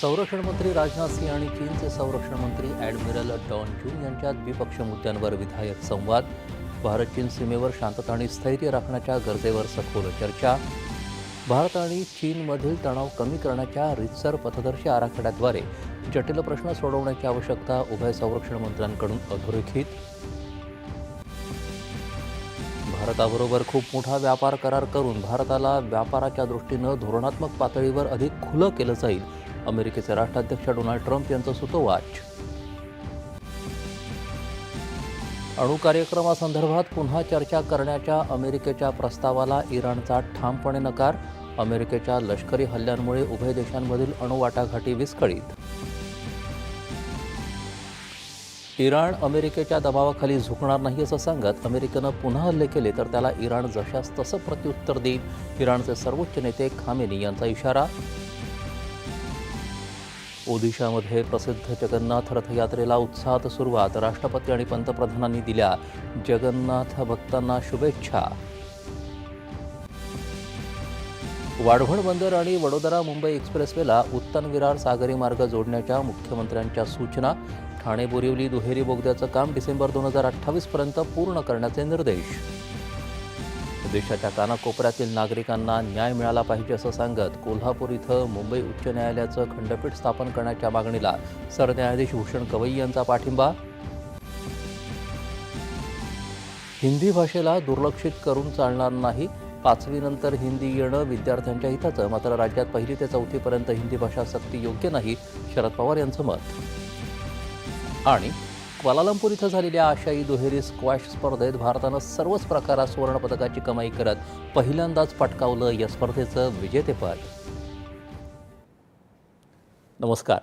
संरक्षण मंत्री राजनाथ सिंह आणि चीनचे संरक्षण मंत्री ॲडमिरल डॉन जून यांच्यात द्विपक्षीय मुद्द्यांवर विधायक संवाद भारत चीन सीमेवर शांतता आणि स्थैर्य राखण्याच्या गरजेवर सखोल चर्चा भारत आणि चीनमधील तणाव कमी करण्याच्या रितसर पथदर्शी आराखड्याद्वारे जटिल प्रश्न सोडवण्याची आवश्यकता उभय संरक्षण मंत्र्यांकडून अधोरेखित. भारताबरोबर खूप मोठा व्यापार करार करून भारताला व्यापाराच्या दृष्टीनं धोरणात्मक पातळीवर अधिक खुलं केलं जाईल अमेरिकेचे राष्ट्राध्यक्ष डोनाल्ड ट्रम्प यांचं सुतोवाच अणु कार्यक्रमासंदर्भात पुन्हा चर्चा करण्याच्या अमेरिकेच्या प्रस्तावाला इराणचा ठामपणे नकार अमेरिकेच्या लष्करी हल्ल्यांमुळे उभय देशांमधील अणुवाटाघाटी विस्कळीत. इराण अमेरिकेच्या दबावाखाली झुकणार नाही असं सांगत अमेरिकेनं पुन्हा हल्ले केले तर त्याला इराण जशास तसं प्रत्युत्तर देईल इराणचे सर्वोच्च नेते खामेनी यांचा इशारा ओदिशामध्ये प्रसिद्ध जगन्नाथ रथयात्रेला उत्साहात सुरुवात राष्ट्रपती आणि पंतप्रधानांनी दिल्या. जगन्नाथ भक्तांना शुभेच्छा. वाढवण बंदर आणि वडोदरा मुंबई एक्सप्रेसवेला उत्तन विरार सागरी मार्ग जोडण्याच्या मुख्यमंत्र्यांच्या सूचना. ठाणे बोरिवली दुहेरी बोगद्याचं काम डिसेंबर दोन हजार अठ्ठावीसपर्यंत पूर्ण करण्याचे निर्देश. देशाच्या कानाकोपऱ्यातील नागरिकांना न्याय मिळाला पाहिजे असं सांगत कोल्हापूर इथं मुंबई उच्च न्यायालयाचं खंडपीठ स्थापन करण्याच्या मागणीला सरन्यायाधीश भूषण गवई यांचा पाठिंबा. हिंदी भाषेला दुर्लक्षित करून चालणार नाही पाचवीनंतर हिंदी येणं विद्यार्थ्यांच्या हिताचं मात्र राज्यात पहिली ते चौथीपर्यंत हिंदी भाषा सक्ती योग्य नाही शरद पवार यांचं मत. आणि क्वालालंपूर इथं झालेल्या आशियाई दुहेरी स्क्वॅश स्पर्धेत भारतानं सर्वच प्रकारात सुवर्णपदकाची कमाई करत पहिल्यांदाच पटकावलं या स्पर्धेचं विजेतेपद. नमस्कार.